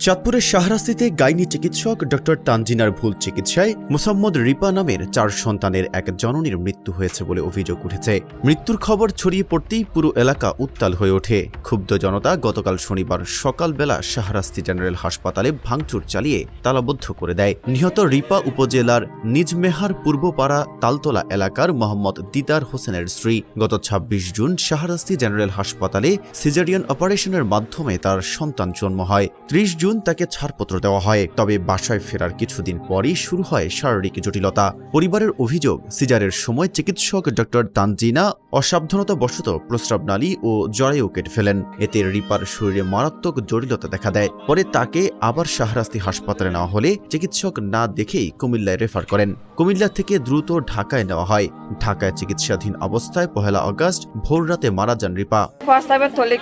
চাঁদপুরের শাহরাস্তিতে গাইনি চিকিৎসক ডক্টর তানজিনার ভুল চিকিৎসায় মুসাম্মদ রিপা নামের চার সন্তানের এক জননীর মৃত্যু হয়েছে বলে অভিযোগ উঠেছে। মৃত্যুর খবর ছড়িয়ে পড়তেই পুরো এলাকা উত্তাল হয়ে ওঠে। ক্ষুব্ধ জনতা গতকাল শনিবার সকালবেলা শাহরাস্তি জেনারেল হাসপাতালে ভাঙচুর চালিয়ে তালাবদ্ধ করে দেয়। নিহত রিপা উপজেলার নিজমেহার পূর্বপাড়া তালতলা এলাকার মোহাম্মদ দিদার হোসেনের স্ত্রী। গত ২৬ জুন শাহরাস্তি জেনারেল হাসপাতালে সিজারিয়ান অপারেশনের মাধ্যমে তার সন্তান জন্ম হয়। ত্রিশ জুন তাকে ছাড়পত্র দেওয়া হয়। তবে বাসায় ফেরার কিছুদিন পরেই শুরু হয় শারীরিক জটিলতা। পরিবারের অভিযোগ, সিজারের সময় চিকিৎসক ডক্টর তানজিনা অসাবধানতাবশত প্রস্রাবনালী ও জরায়ু কেটে ফেলেন। এতে রিপার শরীরে মারাত্মক জটিলতা দেখা দেয়। পরে তাকে আবার শাহরাস্তি হাসপাতালে নেওয়া হলে চিকিৎসক না দেখেই কুমিল্লায় রেফার করেন। কুমিল্লা থেকে দ্রুত ঢাকায় নেওয়া হয়। ঢাকায় চিকিৎসাধীন অবস্থায় পহেলা অগস্ট ভোর রাতে মারা যান রিপা।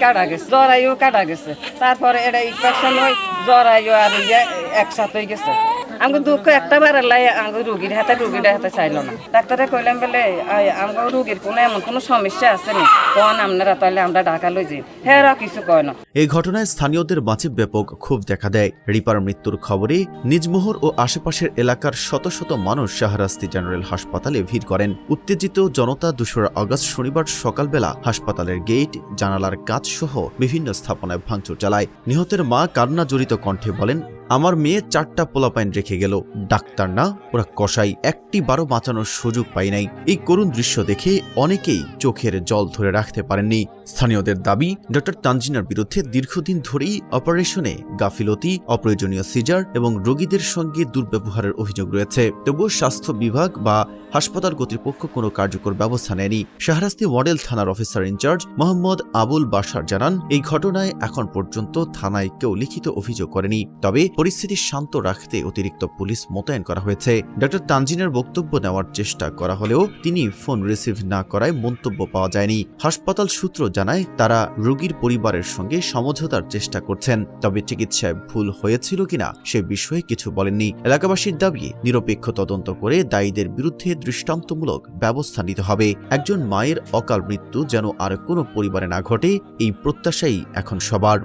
কাটা গেছে কাটা গেছে। তারপরে এটা ইনফেকশন হয় আর ইয়ে একসাথে গেছে। দুঃখ একটা রুগীর হাতে রুগীর হাতে না। ডাক্তারে কইলাম বলে রুগীর কোনো এমন কোনো সমস্যা আছে কোন তাহলে আমরা লই যাই? হ্যাঁ কিছু কয় না। এই ঘটনায় স্থানীয়দের মাঝে ব্যাপক ক্ষোভ দেখা দেয়। রিপার মৃত্যুর খবরে নিজমোহর ও আশেপাশের এলাকার শত শত মানুষ শাহরাস্তি জেনারেল হাসপাতালে ভিড় করেন। উত্তেজিত জনতা দুশোরা আগস্ট শনিবার সকালবেলা হাসপাতালের গেট, জানালার কাজ সহ বিভিন্ন স্থাপনায় ভাঙচুর চালায়। নিহতের মা কান্না জড়িত কণ্ঠে বলেন আমার মেয়ে চারটা পোলাপাইন রেখে গেল। ডাক্তার না, ওরা কষাই একটি বারো বাঁচানোর সুযোগ পাই নাই। এই করুণ দৃশ্য দেখে অনেকেই চোখের জল ধরে রাখতে পারেননি। স্থানীয়দের দাবি, ডক্টর তানজিনার বিরুদ্ধে দীর্ঘদিন ধরেই অপারেশনে গাফিলতি, অপ্রয়োজনীয় সিজার এবং রোগীদের সঙ্গে দুর্ব্যবহারের অভিযোগ রয়েছে। তবুও স্বাস্থ্য বিভাগ বা হাসপাতাল কর্তৃপক্ষ কোনো কার্যকর ব্যবস্থা নেয়নি। শাহরাস্তি মডেল থানার officer in charge Mohammad Abul Bashar জানান, এই ঘটনায় এখন পর্যন্ত থানায় কেউ লিখিত অভিযোগ করেনি। তবে পরিস্থিতি শান্ত রাখতে অতিরিক্ত পুলিশ মোতায়েন করা হয়েছে। ডক্টর তানজিনের বক্তব্য নেওয়ার চেষ্টা করা হলেও তিনি ফোন রিসিভ না করায় মন্তব্য পাওয়া যায়নি। হাসপাতাল সূত্র জানায়, তারা রোগীর পরিবারের সঙ্গে সমঝোতার চেষ্টা করছেন, তবে চিকিৎসায় ভুল হয়েছিল কিনা সে বিষয়ে কিছু বলেননি। এলাকাবাসীর দাবি, নিরপেক্ষ তদন্ত করে দায়ীদের বিরুদ্ধে দৃষ্টান্তমূলক ব্যবস্থা নিতে হবে। একজন মায়ের অকাল মৃত্যু যেন আর কোনো পরিবারে না ঘটে, এই প্রত্যাশাই এখন সবার।